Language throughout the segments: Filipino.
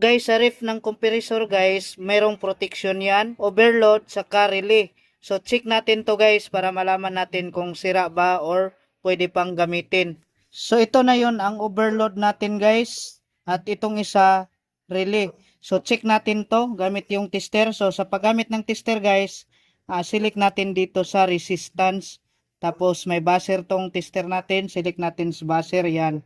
Guys, sa ref ng compressor guys, mayroong protection yan. Overload sa relay. So check natin to guys para malaman natin kung sira ba or pwede pang gamitin. So ito na yon ang overload natin guys. At itong isa relay. So check natin to gamit yung tester. So sa paggamit ng tester guys, ah, select natin dito sa resistance. Tapos may buzzer tong tester natin. Select natin sa buzzer yan.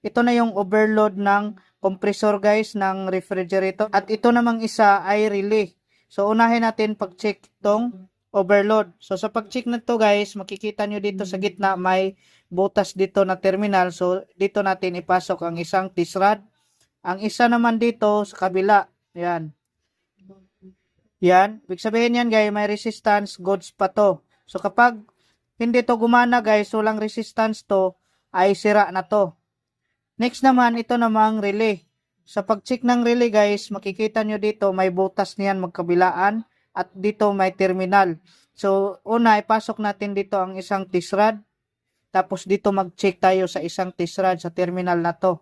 Ito na yung overload ng compressor guys ng refrigerator. At ito namang isa ay relay. So unahin natin pag-check tong overload. So sa pag-check na to guys, makikita nyo dito sa gitna may butas dito na terminal. So dito natin ipasok ang isang tisrad. Ang isa naman dito sa kabila. Yan. Yan. Ibig sabihin yan guys, may resistance goods pa to. So kapag hindi to gumana guys, walang resistance to, ay sira na to. Next naman, ito namang relay. Sa pag-check ng relay guys, makikita nyo dito may butas niyan magkabilaan at dito may terminal. So, una, ipasok natin dito ang isang tisrad. Tapos dito mag-check tayo sa isang tisrad sa terminal na to.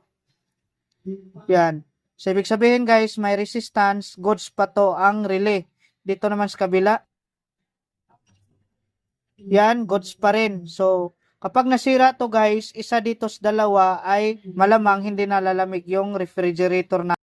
Yan. So, ibig sabihin guys, may resistance, goods pa to ang relay. Dito naman sa kabila. Yan, goods pa rin. So, kapag nasira to guys, isa dito sa dalawa ay malamang hindi nalalamig yung refrigerator na